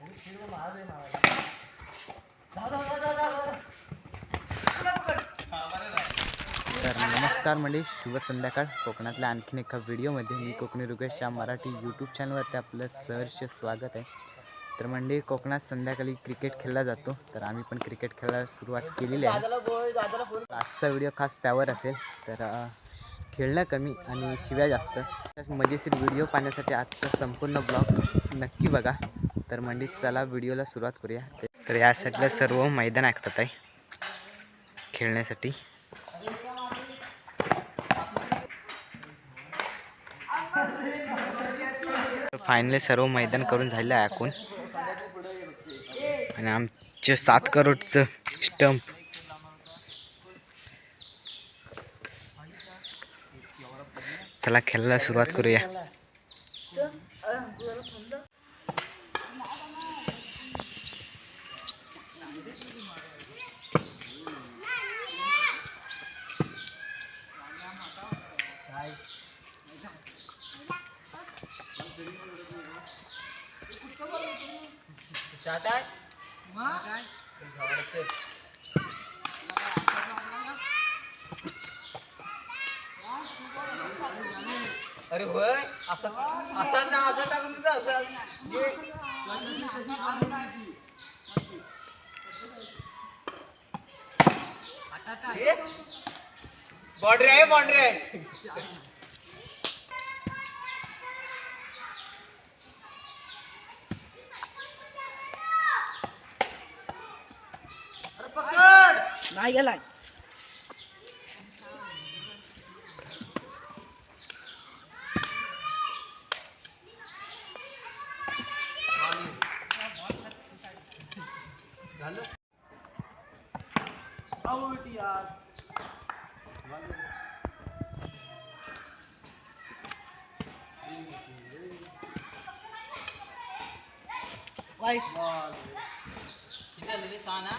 तर नमस्कार म्हणजे शुभ संध्याकाळ. कोकणातल्या आणखीन एका व्हिडिओमध्ये मी कोकणी रुगेश मराठी यूट्यूब चॅनलवरती आपलं सहर्ष स्वागत आहे. तर म्हणजे कोकणात संध्याकाळी क्रिकेट खेळला जातो. तर आम्ही पण क्रिकेट खेळायला सुरुवात केलेली आहे. आजचा व्हिडिओ खास त्यावर असेल. तर खेळणं कमी आणि शिव्या जास्त. मजेशीर व्हिडिओ पाहण्यासाठी आजचा संपूर्ण ब्लॉग नक्की बघा. तर म्हणजे चला व्हिडिओला सुरुवात करूया. तर या साईडला सर्व मैदान ऐकतात आहे खेळण्यासाठी. फायनली सर्व मैदान करून झालं आहे ऐकून आणि आमचे सात करोडचं स्टंप चला खेळायला सुरुवात करूया. अरे होय असं असं ना असं टाकून तिथं असं. ये. बाउंड्री आहे बाउंड्री आहे. नाही गेलाय. वाईट. बॉल किती झाले रे सहा ना?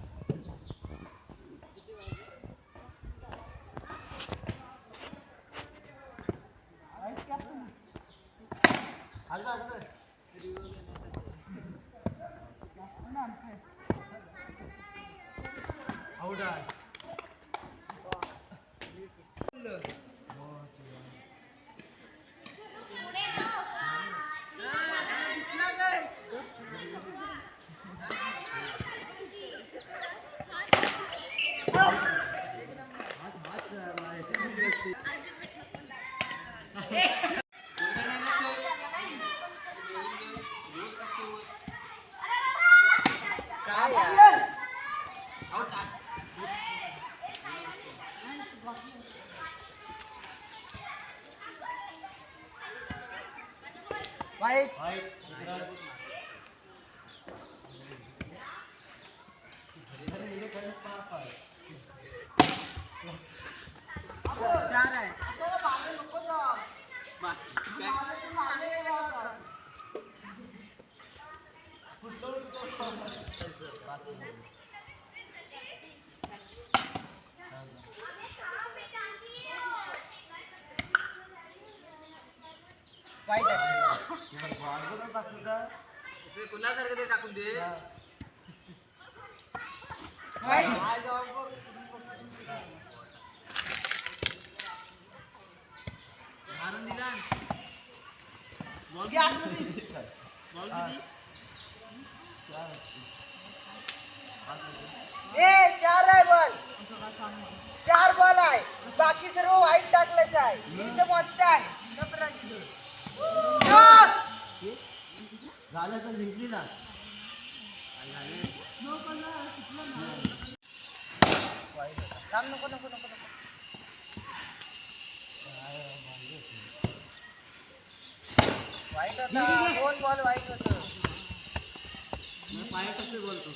ना कुणाला पाच पाठी करायची कुणासारखं ते टाकून दे मारून दिला बॉल किती बॉल किती ए चार आहे बॉल. चार बॉल आहे. बाकी सर्व वाईट टाकलेच आहे. इथं मोठं आहे. झालं तर जिंकली ना थांब नको नको नको नको. वाईट होता. दोन बॉल वाईट होत. पाय टप्पे बोलतो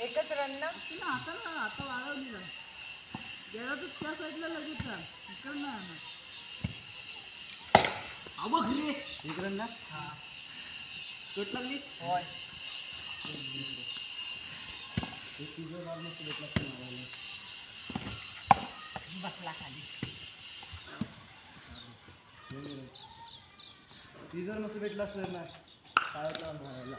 एकच रन ना? तिला ना आता वाढवली गेला तर त्या लगेच ना इकडं ना आवक रे. इकडं ना. कट लागली? होय. तुझं लागलं बसला खाली. ती जर मस्त भेटला असतं ना काय मारायला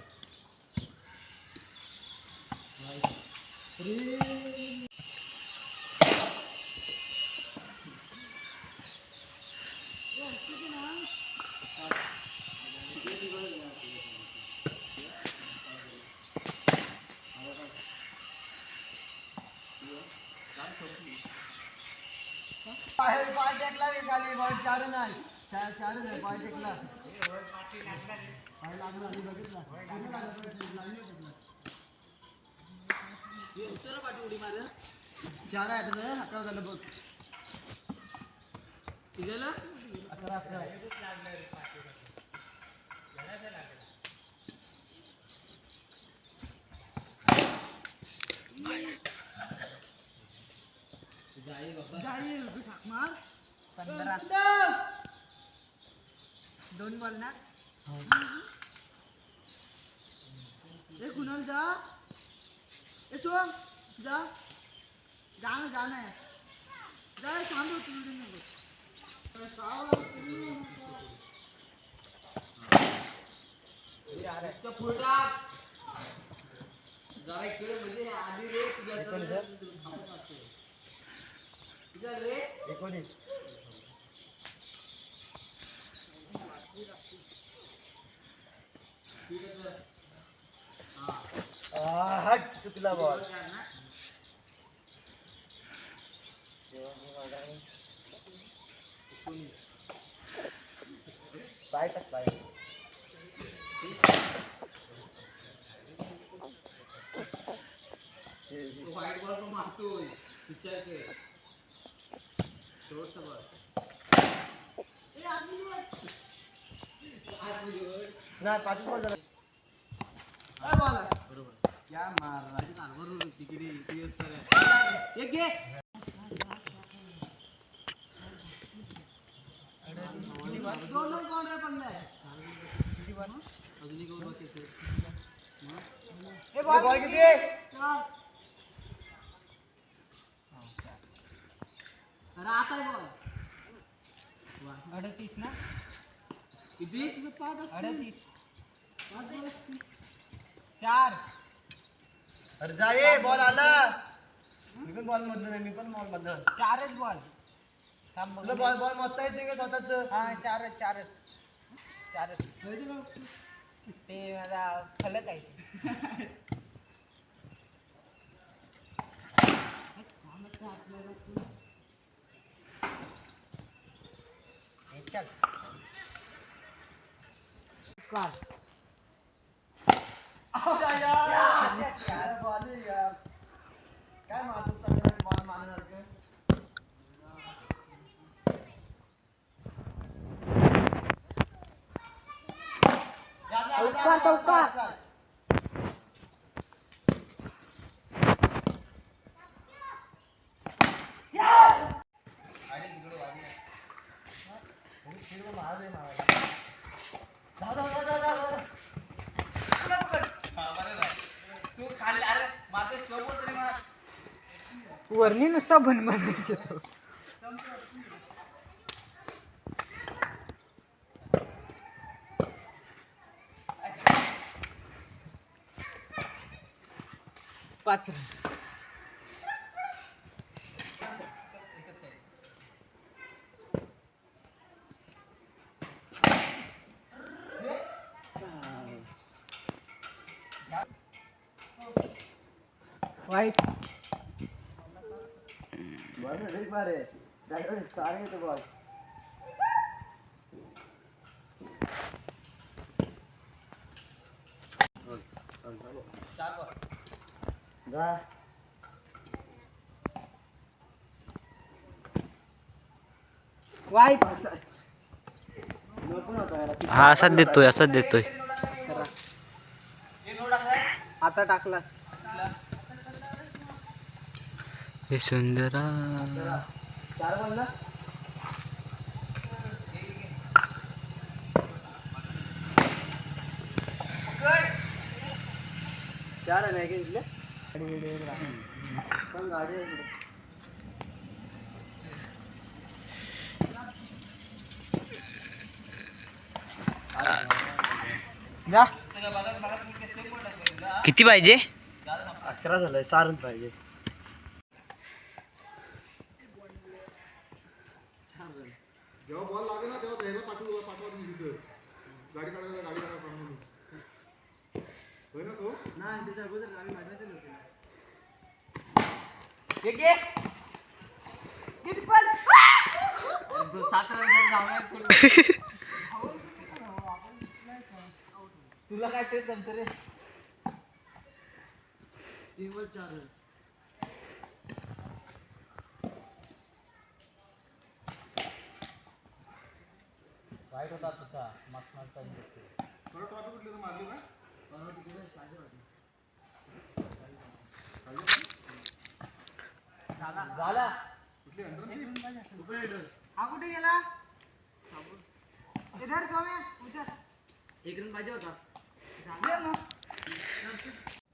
बाहेर पाय टेकला रे खाली चार नाही. चार चार नाही पाय टेकला. चार आहे आता अकरा झालं बघ अकरा अकरा जाईल पंधरा. कुठं? दोन बॉल ना? ए कुणाल जा. ए सोम जा. जा ना जा ना. जा थांब तू इकडे नको सावला जरा इकडे म्हणजे आधी रे तुझ्या तुझ्या रे? एकोणीस. हट चुकला बॉल पाय टाक पाय तो व्हाईट बॉल पण मारतोय विचार कर शेवटचा बॉल नाही पाच बॉल झाला काय बोला क्या मार माझी कारभार होती तिकडे इथे येत तर. एक घे दोन दोन काउंटर पडलाय अजून एक over बाकी आहे. हे बॉल किती आहे चार अरे आता आहे बॉल अडतीस ना किती तुझं पाच असतील अडतीस पाच बॉल असतील चार। अरे जा ये बॉल आला. मी पण बॉल मधलं नाही मी पण बॉल मधलं चारच बॉल थांब बघ. तुला बॉल बॉल मधता येते का स्वतःच? हा चारच चारच. चारच? ते मला फलक आहे. ते. हे चल कार यार बॉल आहे यार काय मारतो सगळ्यांना बॉल मारण्यासारखं स्टोव तरी मला वरणी नुसता भनभन पाच रन वाईट बॉल ठीक मारे सारे तो बॉल चार बॉल जा वाईट नको नव्हता याला हा असाच देतोय असाच देतोय हे नोट टाकलाय आता टाकला हे सुंदरा चार बॉल ना चार आहे ना एक इथले गाडी वेडी वगैरे आहे. पण गाडी आहे इकडे. जा किती पाहिजे अकरा झालंय सारण पाहिजे नाही त्याच्या अगोदर आम्ही माझ्या होते. तुला काय ते जमतं रे? तीन वर चार. वाईट होता तुझा. मस्त मस्त. झाला हा कुठे गेला? इधर स्वामी उचल एक रन पाहिजे होता. झाले ना.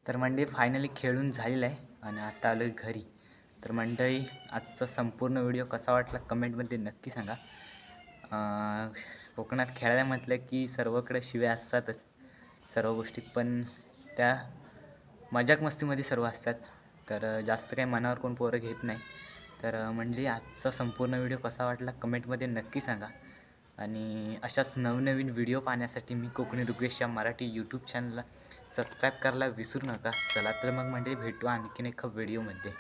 तर मंडळी फायनली खेळून झालेलं आहे आणि आता आलो घरी. तर मंडळी आजचा संपूर्ण व्हिडिओ कसा वाटला कमेंटमध्ये नक्की सांगा. अं, कोकणात खेळायला म्हटलं की सर्वकडे शिव्या असतातच. सर्व गोष्टी पण त्या मजाक मस्तीमध्ये सर्व असतात. तर जास्त काही मनावर कोण पोरं घेत नाही. तर म्हणजे मंडळी आजचा संपूर्ण व्हिडिओ कसा वाटला कमेंटमध्ये नक्की सांगा. आणि अशाच नवनवीन व्हिडिओ पाहण्यासाठी मी कोकणी रुकेश मराठी यूट्यूब चॅनलला सबस्क्राईब करायला विसरू नका. चला तर मग म्हणजे भेटू आणखीन एका व्हिडिओमध्ये